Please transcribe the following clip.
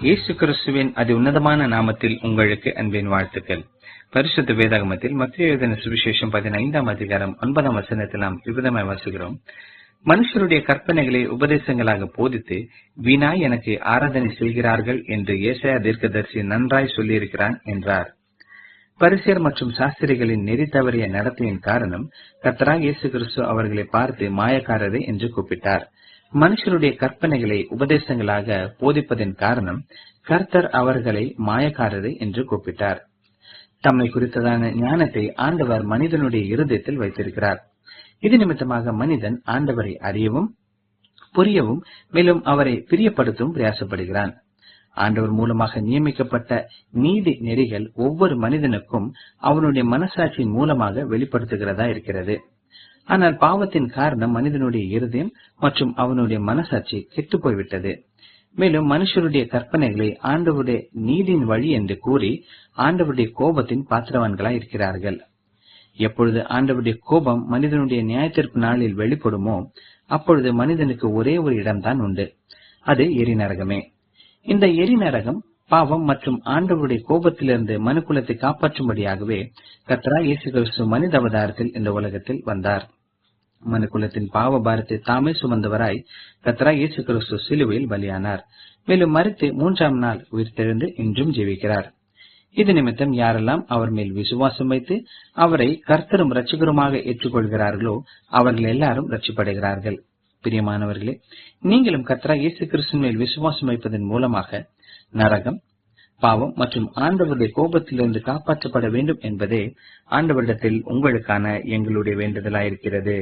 இயேசு கிறிஸ்துவின் அதி உன்னதமான நாமத்தில் உங்களுக்கு அன்பின் வாழ்த்துக்கள். பரிசுத்த வேதாகமத்தில் மத்திய எழுதின சுவிசேஷம் பதினைந்தாம் அதிகாரம் ஒன்பதாம் வசனத்தில் நாம் விபதமாய் வாசுகிறோம் மனுஷருடைய கற்பனைகளை உபதேசங்களாக போதித்து வீணாய் எனக்கு ஆராதனை செய்கிறார்கள் என்று ஏசாயா தீர்க்கதரிசி நன்றாய் சொல்லியிருக்கிறான் என்றார். பரிசியர் மற்றும் சாஸ்திரிகளின் நெறி தவறிய நடத்தையின் காரணம் கர்த்தராக இயேசு கிறிஸ்து அவர்களை பார்த்து மாயக்காரரே என்று கூப்பிட்டார். மனுஷருடைய கற்பனைகளை உபதேசங்களாக போதிப்பதன் காரணம் கர்த்தர் அவர்களை மாயக்காரரே என்று கூப்பிட்டார். தம்மை குறித்ததான ஞானத்தை ஆண்டவர் மனிதனுடைய இருதயத்தில் வைத்திருக்கிறார். இது நிமித்தமாக மனிதன் ஆண்டவரை அறியவும் புரியவும் மேலும் அவரை பிரியப்படுத்தவும் பிரயாசப்படுகிறான். ஆண்டவர் மூலமாக நியமிக்கப்பட்ட நீதி நெறிகள் ஒவ்வொரு மனிதனுக்கும் அவனுடைய மனசாட்சியின் மூலமாக வெளிப்படுத்துகிறதா இருக்கிறது. ஆனால் பாவத்தின் காரணம் மனிதனுடைய இருதயம் மற்றும் அவனுடைய மனசாட்சி கெட்டு போய்விட்டது மேலும் மனுஷருடைய கற்பனைகளை ஆண்டவருடைய நீதியின் வழி என்று கூறி ஆண்டவருடைய கோபத்தின் பாத்திரவான்களாய் இருக்கிறார்கள். எப்பொழுது ஆண்டவருடைய கோபம் மனிதனுடைய நியாயத்திற்கு நாளில் வெளிப்படுமோ அப்பொழுது மனிதனுக்கு ஒரே ஒரு இடம்தான் உண்டு. அது எரிநரகமே. இந்த எரிநரகம் பாவம் மற்றும் ஆண்டவருடைய கோபத்திலிருந்து மனுக்குலத்தை காப்பாற்றும்படியாகவே கத்ரா இயேசு கிறிஸ்து மனித அவதாரத்தில் இந்த உலகத்தில் வந்தார். மனுக்குலத்தின் பாவ பாரத்தை தாமே சுமந்தவராய் கத்ரா இயேசு கிறிஸ்து சிலுவையில் பலியானார். மேலும் மறித்து மூன்றாம் நாள் உயிர்த்தெழுந்து இன்றும் ஜீவிக்கிறார். இது நிமித்தம் யாரெல்லாம் அவர் மேல் விசுவாசம் வைத்து அவரை கர்த்தரும் ரட்சகருமாக ஏற்றுக்கொள்கிறார்களோ அவர்கள் எல்லாரும் ரட்சிப்படைகிறார்கள் பிரியமானவர்களே நீங்களும் கத்ரா இயேசு கிறிஸ்து மேல் விசுவாசம் வைப்பதன் மூலமாக நரகம் பாவம் மற்றும் ஆண்டவருடைய கோபத்திலிருந்து காப்பாற்றப்பட வேண்டும் என்பதே ஆண்டவரிடத்தில் உங்களுக்கான எங்களுடைய வேண்டுதலாயிருக்கிறது.